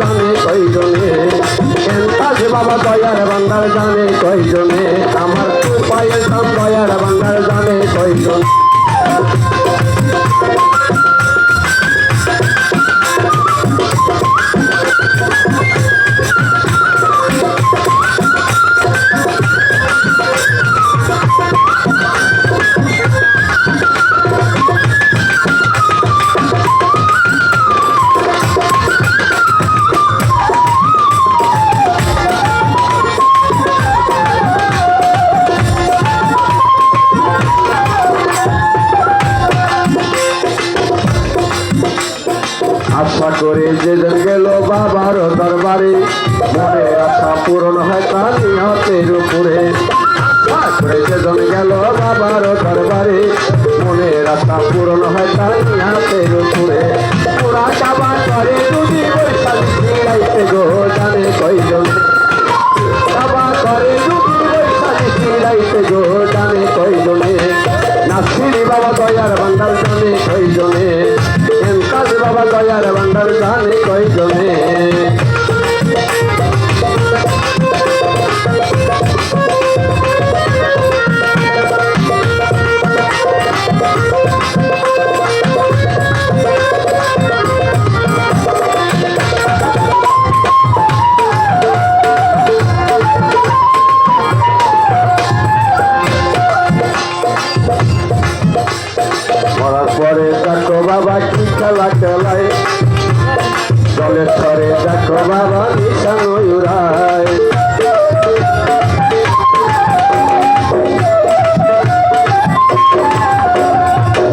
জানে কয়জনে? এন্তাজ বাবা দয়ার বান্দার জানে কয়জনে? আমার পায়ের দাম দয়ার বান্দার জানে কয়জন? আশা করে যেদিন গেল বাবার দরবারে মনে আশা পূরণ হয় তার নিহতের উপরে। যেদিন গেল বাবার দরবারে মনে আশা পূরণ হয় তার নিহতের উপরে। বাবা দয়ার বান্দার জানে বাবা দয়ার বান্দার জানে কয়জনে? মরার জলের ছরে দেখো বাবা নিশান উড়ায়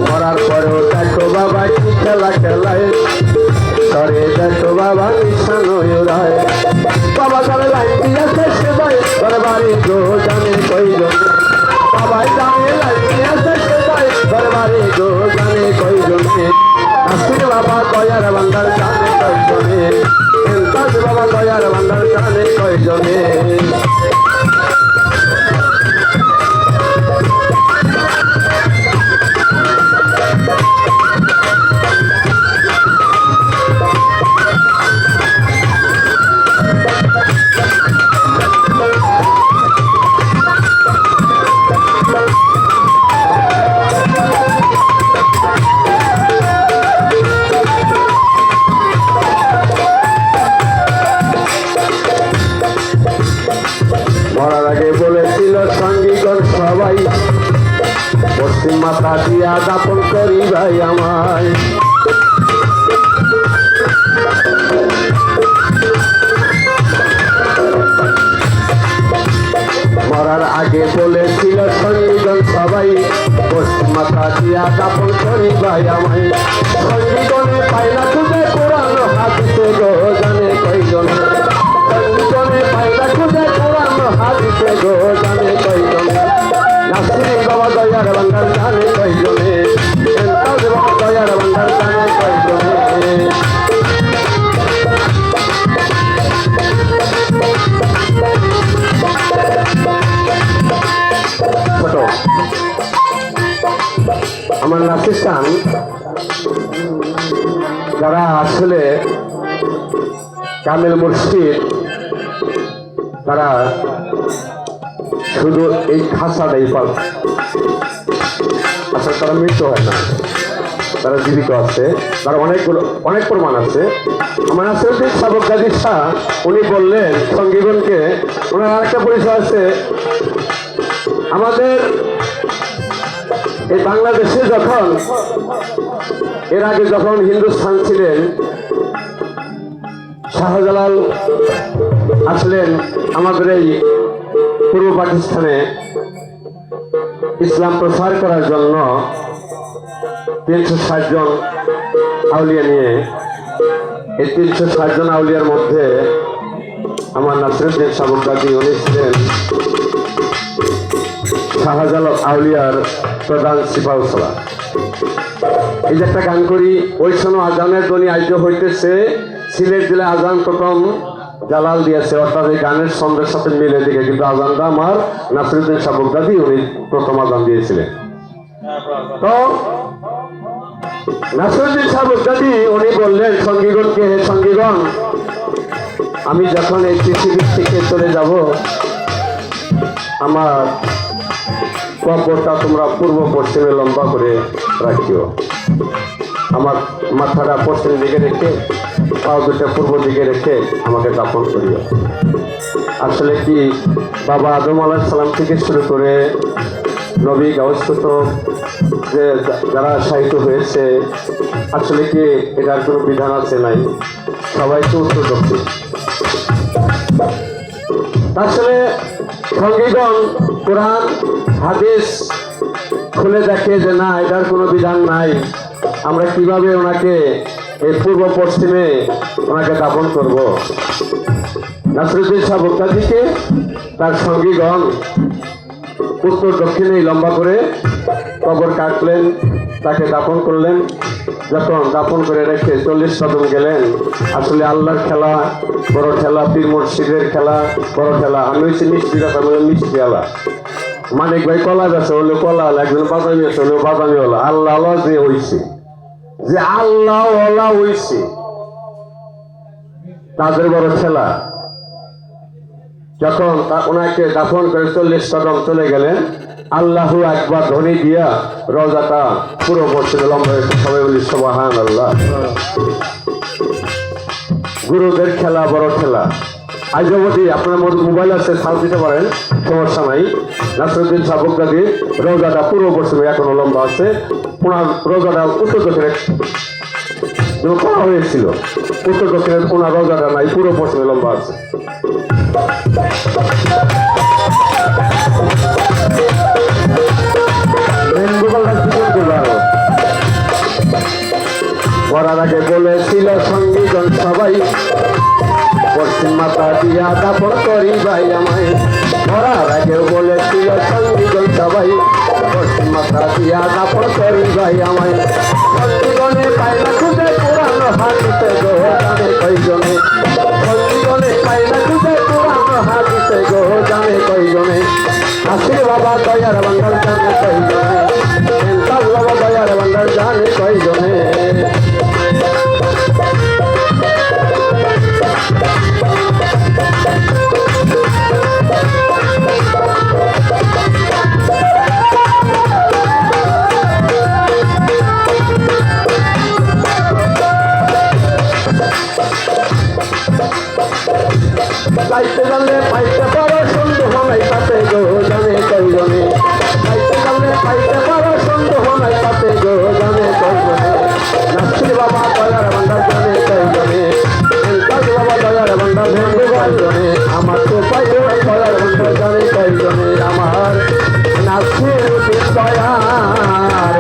মরার পরেও দেখো বাবা কি খেলা খেলায়। ছরে দেখো বাবা নিশান উড়ায় বাবা চলে লাইন দিয়েছে দরবারে গো জানে কইজন বাবাই জানে লাইন দয়ার বান্দার জানে কইজনে আগে বলেছিল সঙ্গীগণ সবাই, পশ্চিম মাথা দিয়া দাপন করি ভাই আমায়। মরার আগে বলেছিল সঙ্গীগণ সবাই, পশ্চিম মাথা দিয়া দাপন করি ভাই আমায়। সঙ্গীগণে পাইলা দয়ার বান্দার জানে কইজনে এন্তাজ বাবা দয়ার বান্দার জানে কইজনে আমার নাসির যারা আসলে কামেল মুর্শিদ, তারা শুধু এই খাসাটাই পাল। আসলে তারা মৃত্যু হয় না। তারা জীবিত আছে। তার অনেকগুলো, অনেক প্রমাণ আছে। আমার আসলে সাবক গাজী শাহ, উনি বললেন সঙ্গীগণকে ওনার আরেকটা পরিচয় আছে। আমাদের এই বাংলাদেশে যখন, এর আগে যখন হিন্দুস্থান ছিলেন, শাহজালাল আসলেন আমাদের এই পূর্ব পাকিস্তানে ইসলাম প্রসার করার জন্য তিনশো ষাট জন আউলিয়া নিয়ে, এই তিনশো ষাট জন আউলিয়ার মধ্যে আমার নাসরুদ্দিন সাবুকাদি উনি ছিলেন শাহজালাল আউলিয়ার প্রধান সিপাহসলা এই যে একটা গান করি, ওই সময় আজানের ধ্বনি আয়োজ হইতেছে, সিলেট জেলায় আজান প্রথম জালাল দিয়েছে, অর্থাৎ এই গানের ছন্দের সাথে মিলে দিকে। কিন্তু আজানটা আমার নাসিরুদ্দিন সাবুকদাদি উনি প্রথম আজান দিয়েছিলেন। তো, নাসিরুদ্দিন সাবুকদাদি উনি বললেন সঙ্গীগণকে হে সঙ্গীগণ? আমি যখন এই পৃথিবীর থেকে চলে যাব, আমার কবরটা তোমরা পূর্ব পশ্চিমে লম্বা করে রাখিও। আমার মাথাটা পশ্চিম দিকে রেখে পাও দুটা পূর্ব দিকে রেখে আমাকে দাপন করিও। আসলে কি, বাবা আদম আলাহ সালাম থেকে শুরু করে নবী গাউসত যে যারা সাহিত্য হয়েছে, আসলে কি এটার কোনো বিধান আছে নাই? সবাই তো উত্তর দক্ষিণ আসলে সঙ্গীগণ, কোরআন, হাদিস খুলে দেখে যে না, এটার কোনো বিধান নাই। আমরা কীভাবে ওনাকে এই পূর্ব পশ্চিমে ওনাকে দাপন করব। নাসরুদ্দিন শাহ বক্তাজিকে তার সঙ্গীগণ উত্তর দক্ষিণে লম্বা করে কবর কাটলেন, তাকে দাপন করলেন। যখন দাপন করে রেখে চল্লিশ কদম গেলেন, আসলে আল্লাহর খেলা, বড় খেলা, পীর মুর্শিদের খেলা, বড় খেলা। আমি হচ্ছে মিষ্টি কথা বলে মিষ্টি আলা মানিক ভাই কলা বেছে হলো কলা আলা একজন বাদামি আছে হলো বাদামি হলো আল্লাহ আল্লাহ যে হইছে। যে আল্লাহ হইছে, তাদের বড় খেলা যখন ওনাকে দাফন করে চল্লিশ কদম চলে গেলেন, আল্লাহু একবার ধ্বনি দিয়া রোজাটা পুরো বছর লম্বা সবাই বলি সবাহান আল্লাহ গুরুদের খেলা, বড় খেলা। আজ অবধি আপনার মোবাইল আছে সাল দিতে পারেন, সমস্যা নাই। নাসরুদ্দিন সাবকাদি রোজাটা পূর্ব বছর এখনও লম্বা আছে। ওনার রোজাটা উত্তর দক্ষিণে করা হয়েছিল, উত্তর দক্ষিণে ওনার রোজাটা নাই পূর্ব পশ্চিমে লম্বা আছে। বাবা দয়ার বাঙ্গাল জানে কইজনে এন্তাল বাবা দয়ার বাঙ্গাল জানে কইজনে পাইতে জানে কইজনে আমার তো পাইও দয়ার বান্দার জানে কইজনে আমার উদ্দিন দয়ার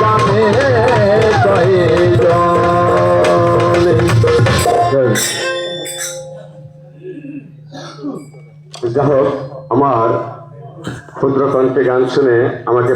জানে কইজনে যাই হোক, আমার ক্ষুদ্র কণ্ঠে গান শুনে আমাকে